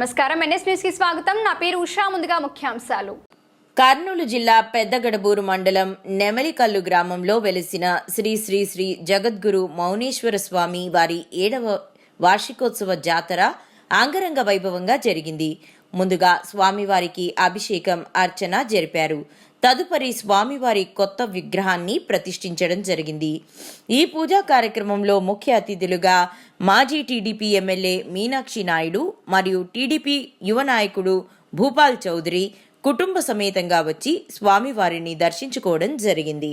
నమస్కారం. ఎన్ఎస్ న్యూస్కి స్వాగతం. నా పేరు ఉషా. ముందుగా ముఖ్యాంశాలు. కర్నూలు జిల్లా పెద్దగడబూరు మండలం నెమలికల్లు గ్రామంలో వెలిసిన శ్రీ శ్రీ శ్రీ జగద్గురు మౌనేశ్వర స్వామి వారి ఏడవ వార్షికోత్సవ జాతర ఆంగరంగ వైభవంగా జరిగింది. ముందుగా స్వామివారికి అభిషేకం అర్చన జరిపారు. తదుపరి స్వామివారి కొత్త విగ్రహాన్ని ప్రతిష్ఠించడం జరిగింది. ఈ పూజా కార్యక్రమంలో ముఖ్య అతిథులుగా మాజీ టీడీపీ ఎమ్మెల్యే మీనాక్షి నాయుడు మరియు టీడీపీ యువ నాయకుడు భూపాల్ చౌదరి కుటుంబ సమేతంగా వచ్చి స్వామివారిని దర్శించుకోవడం జరిగింది.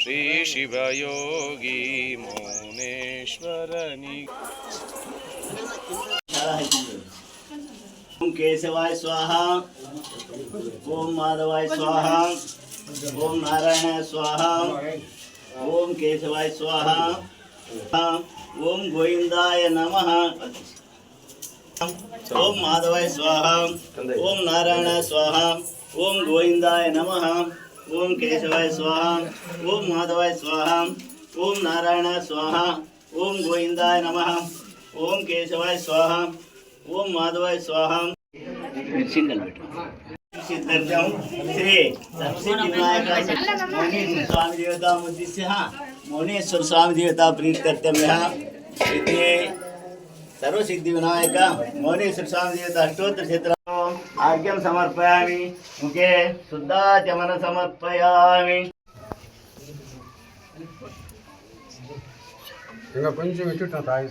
श्री शिवयोगी मौनेश्वरनि। ओम केशवाय स्वाहा ओम माधवाय स्वाहा ओम नारायणाय स्वाहा ओम केशवाय स्वाहा ओम गोविंदाय नमः। ओम माधवाय स्वाहा ओम नारायण स्वाहा ओम गोविंदाय नमः। ओम केशवाय स्वाहा ओम माधवाय स्वाहा ओम नारायणाय स्वाहा ओम गोविंदाय नमः ओम केशवाय स्वाहा ओम माधवाय स्वाहा। सिंगल सिद्धर्जम श्री मौनेश्वर स्वामी देवता उद्देश्य मौनेश्वर स्वामी देवता प्रीत्यर्थम्यः इति सर्वसिद्धि विनायक मौनेश्वर स्वामी देवता अष्टोत्तर क्षेत्र। आर्घ्यं समर्पयामि मुखे शुद्धाचमन समर्पयामि ఇంకా కొంచెం ఇటు తాగి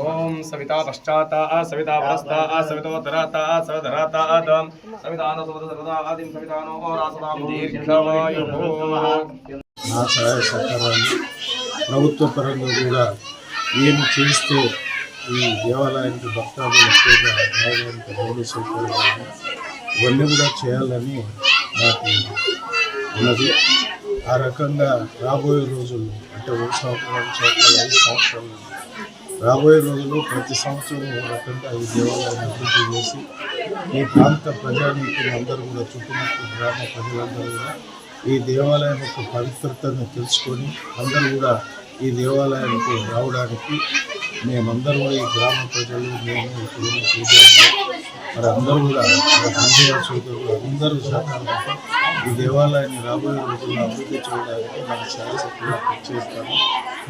ఓం సవితా పశ్చాత సవితా పురస్త సవితోత్తరాత సవిధరాత సవితాన సుమత సర్వదా ఆదిం సవితానో రాసదాం దీర్ఘమాయు నా సహాయ సహకారాలు ప్రభుత్వ పరంగా కూడా ఏమి చేస్తే ఈ దేవాలయానికి భక్తాదులు ఎక్కువగా రావడానికి రోడ్డు సౌకర్యాలు ఇవన్నీ కూడా చేయాలని నాకు ఉన్నది. ఆ రకంగా రాబోయే రోజుల్లో అంటే ఒక సంవత్సరం రెండు సంవత్సరాలు ఐదు సంవత్సరాలు రాబోయే రోజుల్లో ప్రతి సంవత్సరం ఒక రకంగా ఈ దేవాలయాన్ని అభివృద్ధి చేసి ఈ ప్రాంత ప్రజానీకులు అందరూ కూడా చుట్టుముట్టు గ్రామ ప్రజలందరూ కూడా ఈ దేవాలయం యొక్క పవిత్రతను తెలుసుకొని అందరూ కూడా ఈ దేవాలయానికి రావడానికి మేమందరూ కూడా ఈ గ్రామ ప్రజలు మేము ఇక్కడ పూజారులు మరి అందరూ కూడా మన సోదరులు అందరూ సహకారంతో ఈ దేవాలయాన్ని రాబోయే రోజుల్లో అభివృద్ధి చేయడానికి మన శాయశక్తిగా చేస్తాము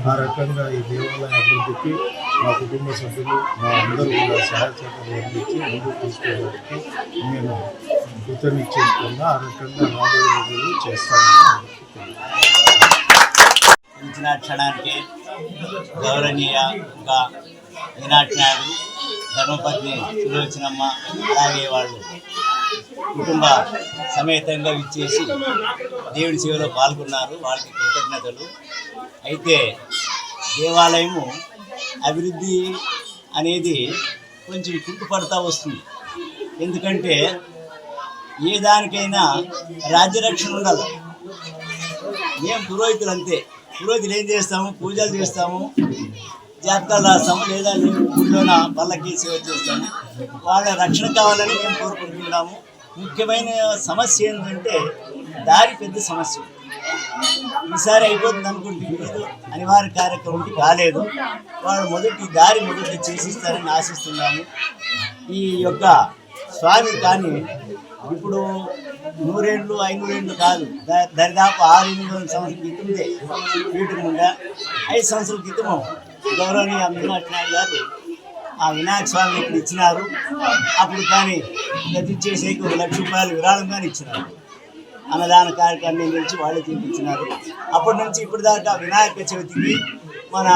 ఆ రకంగా ఈ దేవాలయ అభివృద్ధికి మా కుటుంబ సభ్యులు మా అందరూ కూడా సహాయ అందించి ముందుకు తీసుకోవడానికి నేను కృతనిశ్చయిస్తున్నా ఆ రకంగా రాబోయే రోజుల్లో చేస్తామని ఇచ్చిన క్షణానికి గౌరవనీయంగా మీనాటి నాయుడు ధర్మపత్ని సులోచనమ్మ అలాగే వాళ్ళు కుటుంబ సమేతంగా ఇచ్చేసి దేవుడి సేవలో పాల్గొన్నారు. వాళ్ళకి కృతజ్ఞతలు. అయితే దేవాలయము అభివృద్ధి అనేది కొంచెం కుంటుపడతా వస్తుంది. ఎందుకంటే ఏ దానికైనా రాజ్యరక్షణ ఉండాలి. మేము పురోహితులు అంతే. పురోహితులు ఏం చేస్తాము? పూజలు చేస్తాము. జాతకాలు రాస్తాము. లేదా గుడిలోన వాళ్ళకి సేవ చేస్తాము వాళ్ళ రక్షణ కావాలని మేము కోరుకుంటున్నాము. ముఖ్యమైన సమస్య ఏంటంటే దారి పెద్ద సమస్య. ఈసారి అయిపోతుంది అనుకుంటే అనివార్య కార్యక్రమం కాలేదు. వాళ్ళు మొదటి దారి మొదటి చేసిస్తారని ఆశిస్తున్నాము. ఈ యొక్క స్వామి కానీ ఇప్పుడు నూరేళ్ళు ఐనూరేళ్ళు కాదు. దరిదాపు ఆరు ఎనిమిది సంవత్సరం క్రితందే వీటి ముందా ఐదు సంవత్సరాల క్రితము గౌరవనీయ మీనాటి నాయుడు గారు ఆ వినాయక స్వామిని ఇక్కడ ఇచ్చినారు. అప్పుడు కానీ గతిచ్చేసేకి ఒక లక్ష రూపాయలు విరాళం కానీ ఇచ్చినారు. అన్నదాన కార్యక్రమం నుంచి వాళ్ళే తీపిచ్చినారు అప్పటి నుంచి ఇప్పుడు దాకా వినాయక చవితికి మన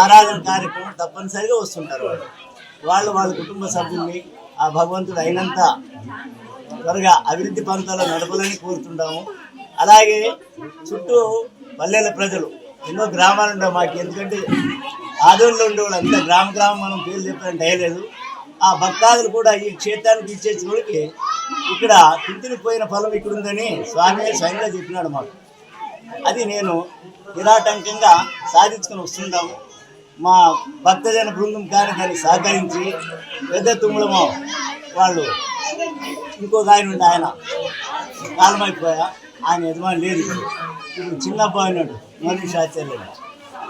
ఆరాధన కార్యక్రమం తప్పనిసరిగా వస్తుంటారు వాళ్ళు. వాళ్ళు వాళ్ళ కుటుంబ సభ్యుల్ని ఆ భగవంతుడు అయినంత త్వరగా అభివృద్ధి పంతాలు నడపాలని కోరుతుంటాము. అలాగే చుట్టూ పల్లెల ప్రజలు ఎన్నో గ్రామాలు ఉండవు మాకు ఎందుకంటే ఆదోళనలో ఉండే వాళ్ళు గ్రామ గ్రామం మనం పేరు చెప్పాలంటే అయ్యలేదు ఆ భక్తాదులు కూడా ఈ క్షేత్రానికి ఇచ్చేసిన ఇక్కడ తింటిని పోయిన ఫలం ఇక్కడ ఉందని స్వామి స్వయంగా చెప్పినాడు మాకు. అది నేను నిరాటంకంగా సాధించుకొని వస్తుంటాము. మా భక్తజన బృందం కానీ దాన్ని సహకరించి పెద్ద తుమ్ములమో వాళ్ళు ఇంకొక ఆయన ఉండే ఆయన. కాలమైపోయా. ఆయన యజమాని లేదు ఇప్పుడు. ఇప్పుడు చిన్న అబ్బాయి ఉన్నాడు మనీష్ ఆచార్యులు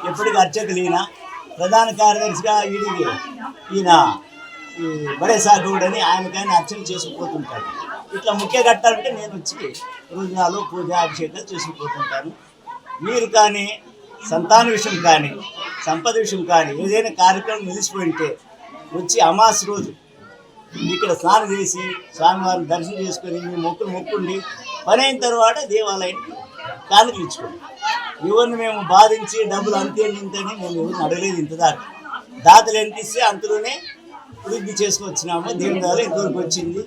ఎప్పటికీ అర్చకులు ఈయన. ప్రధాన కార్యదర్శిగా వీడికి ఈయన ఈ బడే సాగుడని ఆయనకైనా అర్చన చేసుకుపోతుంటాడు ఇట్లా ముఖ్య ఘట్టాలంటే నేను వచ్చి రోజులు పూజ అభిషేకాలు చేసుకుపోతుంటాను మీరు కానీ సంతాన విషయం కానీ సంపద విషయం కానీ ఏదైనా కార్యక్రమం నిలిచిపోయింటే వచ్చి అమాస్ రోజు ఇక్కడ స్నానం చేసి స్వామివారిని దర్శనం చేసుకొని మీ మొక్కులు మొక్కుండి పని అయిన తర్వాత దేవాలయానికి కానుకలు ఇచ్చుకోండి ఎవరిని మేము బాధించి డబ్బులు అంతే ఇంతని మేము ఎవరిని అడగలేదు ఇంత దాకా. దాతలు ఎంత ఇస్తే అంతలోనే వృద్ధి చేసుకొచ్చినాము. దేవుని ద్వారా ఇంతవరకు వచ్చింది.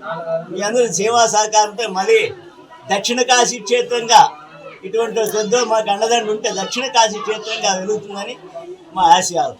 మీ అందరూ సేవా సహకారంతో మళ్ళీ దక్షిణ కాశీ క్షేత్రంగా ఇటువంటి శ్రద్ధ మాకు అండదండ ఉంటే దక్షిణ కాశీ క్షేత్రంగా వెలుగుతుందని మా ఆశయాలు.